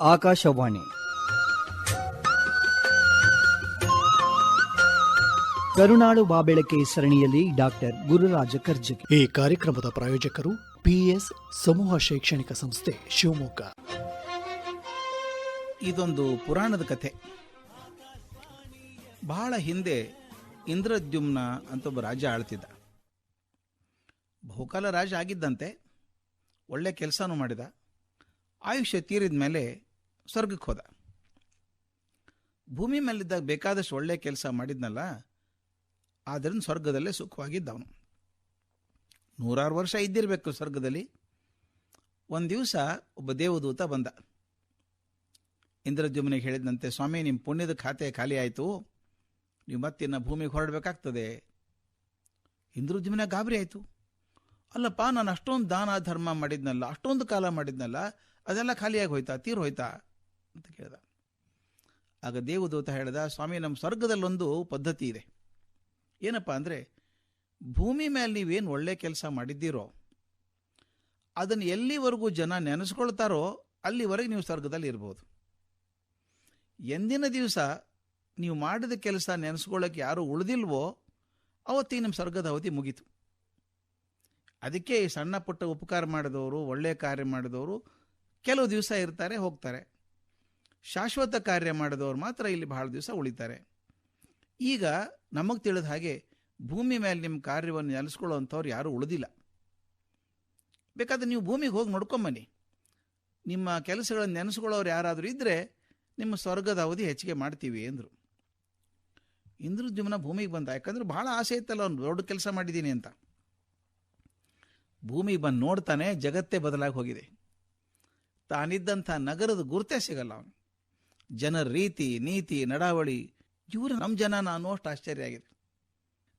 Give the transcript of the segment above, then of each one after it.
ಆಕಾಶವಾಣಿ. ಕರುನಾಡು ಬಾಬೆಳಕೆ ಸರಣಿಯಲ್ಲಿ ಡಾಕ್ಟರ್ ಗುರುರಾಜ ಕರ್ಜಗಿ ಈ ಕಾರ್ಯಕ್ರಮದ ಪ್ರಾಯೋಜಕರು ಪಿಎಸ್ ಸಮೂಹ ಶೈಕ್ಷಣಿಕ ಸಂಸ್ಥೆ ಶಿವಮೊಗ್ಗ. ಇದೊಂದು ಪುರಾಣದ ಕಥೆ. ಬಹಳ ಹಿಂದೆ ಇಂದ್ರದ್ಯುಮ್ನ ಅಂತ ಒಬ್ಬ ರಾಜ ಆಳ್ತಿದ್ದ. ಬಹುಕಾಲ ರಾಜ ಆಗಿದ್ದಂತೆ ಒಳ್ಳೆ ಕೆಲಸನೂ ಮಾಡಿದ. ಆಯುಷ್ಯ ತೀರಿದ ಮೇಲೆ ಸ್ವರ್ಗಕ್ಕೆ ಹೋದ. ಭೂಮಿ ಮೇಲಿದ್ದಾಗ ಬೇಕಾದಷ್ಟು ಒಳ್ಳೆ ಕೆಲಸ ಮಾಡಿದ್ನಲ್ಲ ಆದ್ದರಿಂದ ಸ್ವರ್ಗದಲ್ಲೇ ಸುಖವಾಗಿದ್ದವನು. ನೂರಾರು ವರ್ಷ ಇದ್ದಿರಬೇಕು ಸ್ವರ್ಗದಲ್ಲಿ. ಒಂದು ದಿವಸ ಒಬ್ಬ ದೇವದೂತ ಬಂದ. ಇಂದ್ರದ್ಯುಮ್ನಿಗೆ ಹೇಳಿದಂತೆ ಸ್ವಾಮಿ ನಿಮ್ಮ ಪುಣ್ಯದ ಖಾತೆ ಖಾಲಿ ಆಯಿತು. ನೀವು ಮತ್ತಿನ್ನ ಭೂಮಿಗೆ ಹೊರಡಬೇಕಾಗ್ತದೆ. ಇಂದ್ರದ್ಯುಮ್ನ ಗಾಬರಿ ಆಯಿತು. ಅಲ್ಲಪ್ಪ, ನಾನು ಅಷ್ಟೊಂದು ದಾನ ಧರ್ಮ ಮಾಡಿದ್ನಲ್ಲ, ಅಷ್ಟೊಂದು ಕಾಲ ಮಾಡಿದ್ನಲ್ಲ, ಅದೆಲ್ಲ ಖಾಲಿಯಾಗಿ ಹೋಯ್ತಾ, ತೀರ್ ಹೋಯ್ತಾ? ಅಂತ ಕೇಳಿದ. ಆಗ ದೇವದೂತ ಹೇಳಿದ, ಸ್ವಾಮಿ ನಮ್ಮ ಸ್ವರ್ಗದಲ್ಲೊಂದು ಪದ್ಧತಿ ಇದೆ. ಏನಪ್ಪ ಅಂದರೆ, ಭೂಮಿ ಮೇಲೆ ನೀವೇನು ಒಳ್ಳೆ ಕೆಲಸ ಮಾಡಿದ್ದೀರೋ ಅದನ್ನು ಎಲ್ಲಿವರೆಗೂ ಜನ ನೆನೆಸ್ಕೊಳ್ತಾರೋ, ಅಲ್ಲಿವರೆಗೆ ನೀವು ಸ್ವರ್ಗದಲ್ಲಿ ಇರ್ಬೋದು. ಎಂದಿನ ದಿವಸ ನೀವು ಮಾಡಿದ ಕೆಲಸ ನೆನೆಸ್ಕೊಳ್ಳೋಕೆ ಯಾರು ಉಳಿದಿಲ್ವೋ ಅವತ್ತಿಗೆ ನಿಮ್ಮ ಸ್ವರ್ಗದ ಅವಧಿ ಮುಗೀತು. ಅದಕ್ಕೆ ಈ ಸಣ್ಣ ಪುಟ್ಟ ಉಪಕಾರ ಮಾಡಿದವರು ಒಳ್ಳೆಯ ಕಾರ್ಯ ಮಾಡಿದವರು, ಕೆಲವು ದಿವಸ ಇರ್ತಾರೆ, ಹೋಗ್ತಾರೆ. ಶಾಶ್ವತ ಕಾರ್ಯ ಮಾಡಿದವರು ಮಾತ್ರ ಇಲ್ಲಿ ಬಹಳ ದಿವಸ ಉಳಿತಾರೆ. ಈಗ ನಮಗೆ ತಿಳಿದ ಹಾಗೆ ಭೂಮಿ ಮೇಲೆ ನಿಮ್ಮ ಕಾರ್ಯವನ್ನು ನೆಲೆಸ್ಕೊಳ್ಳೋವಂಥವ್ರು ಯಾರೂ ಉಳಿದಿಲ್ಲ. ಬೇಕಾದ್ರೆ ನೀವು ಭೂಮಿಗೆ ಹೋಗಿ ನೋಡ್ಕೊಂಬನ್ನಿ. ನಿಮ್ಮ ಕೆಲಸಗಳನ್ನು ನೆನೆಸ್ಕೊಳ್ಳೋರು ಯಾರಾದರೂ ಇದ್ದರೆ ನಿಮ್ಮ ಸ್ವರ್ಗದ ಅವಧಿ ಹೆಚ್ಚಿಗೆ ಮಾಡ್ತೀವಿ ಅಂದರು ಇಂದ್ರದ್ಯುಮ್ನ ಭೂಮಿಗೆ ಬಂದ, ಯಾಕಂದ್ರೆ ಬಹಳ ಆಸೆ ಇತ್ತಲ್ಲ ಅವ್ನು, ದೊಡ್ಡ ಕೆಲಸ ಮಾಡಿದ್ದೀನಿ ಅಂತ. ಭೂಮಿಗೆ ಬಂದು ನೋಡ್ತಾನೆ ಜಗತ್ತೇ ಬದಲಾಗಿ ಹೋಗಿದೆ. ತಾನಿದ್ದಂಥ ನಗರದ ಗುರುತೇ ಸಿಗಲ್ಲ ಅವನು. ಜನರ ರೀತಿ, ನೀತಿ, ನಡಾವಳಿ, ಇವರು ನಮ್ಮ ಜನ ನಾನು ಅಷ್ಟು ಆಶ್ಚರ್ಯ ಆಗಿದೆ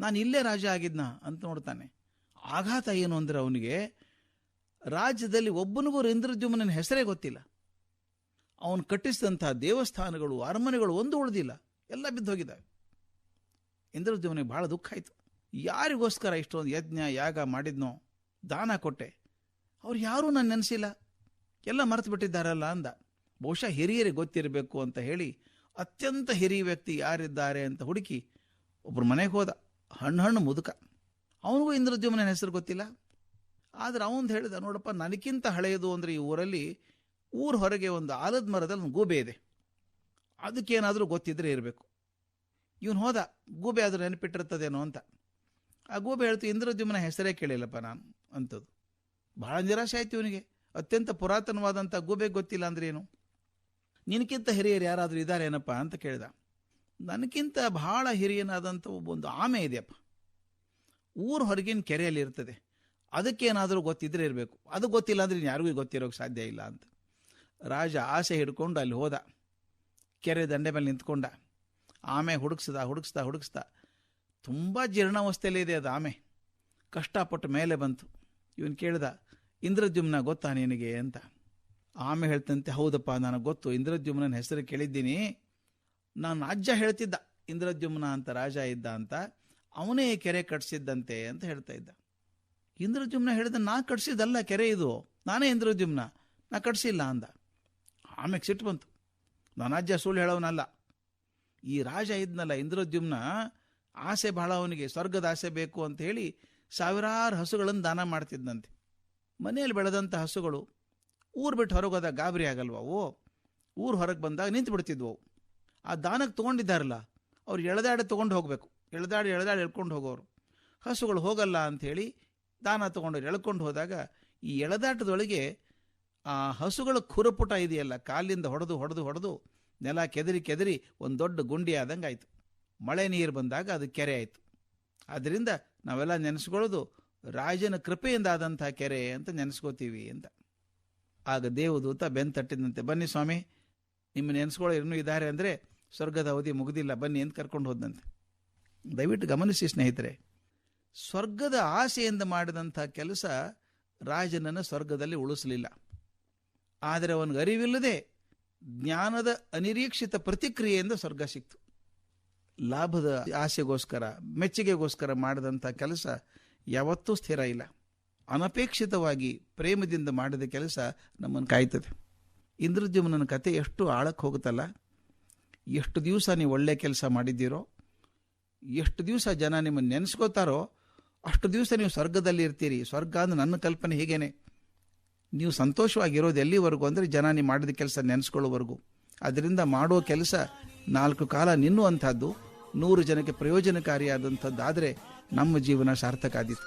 ನಾನು ಇಲ್ಲೇ ರಾಜ ಆಗಿದ್ನ ಅಂತ ನೋಡ್ತಾನೆ. ಆಘಾತ ಏನು ಅಂದರೆ ಅವನಿಗೆ ರಾಜ್ಯದಲ್ಲಿ ಒಬ್ಬನಿಗೂ ಇಂದ್ರದ್ಯುಮ್ನ ಹೆಸರೇ ಗೊತ್ತಿಲ್ಲ. ಅವನು ಕಟ್ಟಿಸಿದಂಥ ದೇವಸ್ಥಾನಗಳು, ಅರಮನೆಗಳು ಒಂದು ಉಳಿದಿಲ್ಲ. ಎಲ್ಲ ಬಿದ್ದೋಗಿದ್ದಾವೆ. ಇಂದ್ರದ್ಯುಮ್ನಿಗೆ ಬಹಳ ದುಃಖ ಆಯಿತು. ಯಾರಿಗೋಸ್ಕರ ಇಷ್ಟೊಂದು ಯಜ್ಞ, ಯಾಗ ಮಾಡಿದ್ನೋ, ದಾನ ಕೊಟ್ಟೆ, ಅವ್ರು ಯಾರೂ ನಾನು ನೆನೆಸಿಲ್ಲ. ಎಲ್ಲ ಮರೆತು ಬಿಟ್ಟಿದ್ದಾರಲ್ಲ ಅಂದ. ಬಹುಶಃ ಹಿರಿಯರಿಗೆ ಗೊತ್ತಿರಬೇಕು ಅಂತ ಹೇಳಿ ಅತ್ಯಂತ ಹಿರಿಯ ವ್ಯಕ್ತಿ ಯಾರಿದ್ದಾರೆ ಅಂತ ಹುಡುಕಿ ಒಬ್ಬರು ಮನೆಗೆ ಹೋದ. ಹಣ್ಣು ಹಣ್ಣು ಮುದುಕ. ಅವನಿಗೂ ಇಂದ್ರದ್ಯುಮ್ನ ಹೆಸರು ಗೊತ್ತಿಲ್ಲ. ಆದರೆ ಅವನು ಹೇಳಿದ, ನೋಡಪ್ಪ, ನನಗಿಂತ ಹಳೆಯದು ಅಂದರೆ ಈ ಊರಲ್ಲಿ ಊರ ಹೊರಗೆ ಒಂದು ಆಲದ ಮರದಲ್ಲಿ ಒಂದು ಗೂಬೆ ಇದೆ. ಅದಕ್ಕೇನಾದರೂ ಗೊತ್ತಿದ್ರೆ ಇರಬೇಕು. ಇವನು ಹೋದ, ಗೂಬೆ ಆದರೂ ನೆನಪಿಟ್ಟಿರ್ತದೇನೋ ಅಂತ. ಆ ಗೂಬೆ ಹೇಳ್ತು, ಇಂದ್ರದ್ಯುಮ್ನ ಹೆಸರೇ ಕೇಳಿಲ್ಲಪ್ಪ ನಾನು ಅಂಥದ್ದು ಬಹಳ ನಿರಾಶೆ ಆಯ್ತು ಇವನಿಗೆ. ಅತ್ಯಂತ ಪುರಾತನವಾದಂಥ ಗೂಬೆ ಗೊತ್ತಿಲ್ಲ ಅಂದ್ರೆ ಏನು? ನಿನಕ್ಕಿಂತ ಹಿರಿಯರು ಯಾರಾದರೂ ಇದ್ದಾರೇನಪ್ಪ ಅಂತ ಕೇಳಿದ. ನನಗಿಂತ ಬಹಳ ಹಿರಿಯನಾದಂಥ ಒಬ್ಬೊಂದು ಆಮೆ ಇದೆಯಪ್ಪ. ಊರು ಹೊರಗಿನ ಕೆರೆಯಲ್ಲಿ ಇರ್ತದೆ. ಅದಕ್ಕೇನಾದರೂ ಗೊತ್ತಿದ್ರೆ ಇರಬೇಕು. ಅದು ಗೊತ್ತಿಲ್ಲ ಅಂದರೆ ಯಾರಿಗೂ ಗೊತ್ತಿರೋಕ್ಕೆ ಸಾಧ್ಯ ಇಲ್ಲ ಅಂತ. ರಾಜ ಆಸೆ ಹಿಡ್ಕೊಂಡು ಅಲ್ಲಿ ಹೋದ. ಕೆರೆ ದಂಡೆ ಮೇಲೆ ನಿಂತ್ಕೊಂಡ. ಆಮೆ ಹುಡುಕ್ಸ್ದ ಹುಡುಕ್ಸ್ದ ಹುಡುಕ್ಸ್ದ. ತುಂಬ ಜೀರ್ಣಾವಸ್ಥೆಯಲ್ಲೇ ಇದೆ ಅದು ಆಮೆ. ಕಷ್ಟಪಟ್ಟು ಮೇಲೆ ಬಂತು. ಇವನು ಕೇಳಿದ, ಇಂದ್ರದ್ಯುಮ್ನ ಗೊತ್ತಾ ನಿನಗೆ? ಅಂತ. ಆಮೆ ಹೇಳ್ತಂತೆ, ಹೌದಪ್ಪ ನನಗೆ ಗೊತ್ತು ಇಂದ್ರದ್ಯುಮ್ನ ಹೆಸರು ಕೇಳಿದ್ದೀನಿ. ನಾನು ರಾಜ್ಯ ಹೇಳ್ತಿದ್ದ, ಇಂದ್ರದ್ಯುಮ್ನ ಅಂತ ರಾಜ ಇದ್ದ ಅಂತ, ಅವನೇ ಕೆರೆ ಕಟ್ಸಿದ್ದಂತೆ ಅಂತ ಹೇಳ್ತಾ ಇದ್ದ. ಇಂದ್ರದ್ಯುಮ್ನ ಹೇಳಿದ, ನಾ ಕಟ್ಸಿದ್ದಲ್ಲ ಕೆರೆ ಇದು, ನಾನೇ ಇಂದ್ರದ್ಯುಮ್ನ, ನಾ ಕಟ್ಸಿಲ್ಲ ಅಂದ. ಆಮೇಲೆ ಸಿಟ್ಟು ಬಂತು. ನಾನು ರಾಜ್ಯ ಸುಳ್ಳು ಹೇಳೋನಲ್ಲ. ಈ ರಾಜ ಇದ್ನಲ್ಲ, ಇಂದ್ರದ್ಯುಮ್ನ, ಆಸೆ ಬಹಳ ಅವನಿಗೆ, ಸ್ವರ್ಗದ ಆಸೆ ಬೇಕು ಅಂತ ಹೇಳಿ ಸಾವಿರಾರು ಹಸುಗಳನ್ನು ದಾನ ಮಾಡ್ತಿದ್ದಂತೆ ಮನೆಯಲ್ಲಿ ಬೆಳೆದಂಥ ಹಸುಗಳು ಊರು ಬಿಟ್ಟು ಹೊರಗೆ ಹೋದಾಗ ಗಾಬರಿ ಆಗಲ್ವ ಅವು? ಊರು ಹೊರಗೆ ಬಂದಾಗ ನಿಂತು ಬಿಡ್ತಿದ್ವು ಆ ದಾನಕ್ಕೆ ತೊಗೊಂಡಿದ್ದಾರಲ್ಲ, ಅವ್ರು ಎಳೆದಾಡಿ ತೊಗೊಂಡು ಹೋಗಬೇಕು. ಎಳೆದಾಡಿ ಎಳೆದಾಡಿ ಎಳ್ಕೊಂಡು ಹೋಗೋರು. ಹಸುಗಳು ಹೋಗಲ್ಲ ಅಂಥೇಳಿ ದಾನ ತೊಗೊಂಡು ಎಳ್ಕೊಂಡು ಹೋದಾಗ ಈ ಎಳೆದಾಟದೊಳಗೆ ಆ ಹಸುಗಳ ಖುರಪುಟ ಇದೆಯಲ್ಲ, ಕಾಲಿಂದ ಹೊಡೆದು ಹೊಡೆದು ಹೊಡೆದು ನೆಲ ಕೆದರಿ ಕೆದರಿ ಒಂದು ದೊಡ್ಡ ಗುಂಡಿ ಆದಂಗೆ ಆಯಿತು. ಮಳೆ ನೀರು ಬಂದಾಗ ಅದು ಕೆರೆ ಆಯಿತು. ಆದ್ದರಿಂದ ನಾವೆಲ್ಲ ನೆನೆಸ್ಕೊಳ್ಳೋದು ರಾಜನ ಕೃಪೆಯಿಂದ ಆದಂಥ ಕೆರೆ ಅಂತ ನೆನೆಸ್ಕೋತೀವಿ ಅಂತ. ಆಗ ದೇವದೂತ ಬೆನ್ ತಟ್ಟಿದಂತೆ, ಬನ್ನಿ ಸ್ವಾಮಿ ನಿಮ್ಮ ನೆನೆಸ್ಕೊಳ್ಳೋ ಇನ್ನೂ ಇದ್ದಾರೆ ಅಂದರೆ ಸ್ವರ್ಗದ ಅವಧಿ ಮುಗಿದಿಲ್ಲ, ಬನ್ನಿ ಅಂತ ಕರ್ಕೊಂಡು ಹೋದಂತೆ. ದಯವಿಟ್ಟು ಗಮನಿಸಿ ಸ್ನೇಹಿತರೆ, ಸ್ವರ್ಗದ ಆಸೆಯಿಂದ ಮಾಡಿದಂಥ ಕೆಲಸ ರಾಜನನ್ನು ಸ್ವರ್ಗದಲ್ಲಿ ಉಳಿಸಲಿಲ್ಲ. ಆದರೆ ಅವನಿಗೆ ಅರಿವಿಲ್ಲದೆ ಜ್ಞಾನದ ಅನಿರೀಕ್ಷಿತ ಪ್ರತಿಕ್ರಿಯೆಯಿಂದ ಸ್ವರ್ಗ ಸಿಕ್ತು. ಲಾಭದ ಆಸೆಗೋಸ್ಕರ, ಮೆಚ್ಚುಗೆಗೋಸ್ಕರ ಮಾಡಿದಂಥ ಕೆಲಸ ಯಾವತ್ತೂ ಸ್ಥಿರ ಇಲ್ಲ. ಅನಪೇಕ್ಷಿತವಾಗಿ ಪ್ರೇಮದಿಂದ ಮಾಡಿದ ಕೆಲಸ ನಮ್ಮನ್ನು ಕಾಯ್ತದೆ. ಇಂದ್ರಜಿಮ್ನ ಕತೆ ಎಷ್ಟು ಆಳಕ್ಕೆ ಹೋಗುತ್ತಲ್ಲ? ಎಷ್ಟು ದಿವಸ ನೀವು ಒಳ್ಳೆಯ ಕೆಲಸ ಮಾಡಿದ್ದೀರೋ, ಎಷ್ಟು ದಿವಸ ಜನ ನಿಮ್ಮನ್ನು ನೆನೆಸ್ಕೋತಾರೋ, ಅಷ್ಟು ದಿವಸ ನೀವು ಸ್ವರ್ಗದಲ್ಲಿ ಇರ್ತೀರಿ. ಸ್ವರ್ಗ ಅಂದ್ರೆ ನನ್ನ ಕಲ್ಪನೆ ಹೀಗೇನೆ. ನೀವು ಸಂತೋಷವಾಗಿರೋದು ಎಲ್ಲಿವರೆಗೂ ಅಂದರೆ ಜನ ನೀವು ಮಾಡಿದ ಕೆಲಸ ನೆನೆಸ್ಕೊಳ್ಳೋವರೆಗೂ ಅದರಿಂದ ಮಾಡೋ ಕೆಲಸ ನಾಲ್ಕು ಕಾಲ ನಿನ್ನುವಂಥದ್ದು, ನೂರು ಜನಕ್ಕೆ ಪ್ರಯೋಜನಕಾರಿಯಾದಂಥದ್ದಾದರೆ ನಮ್ಮ ಜೀವನ ಸಾರ್ಥಕ ಆದೀತು.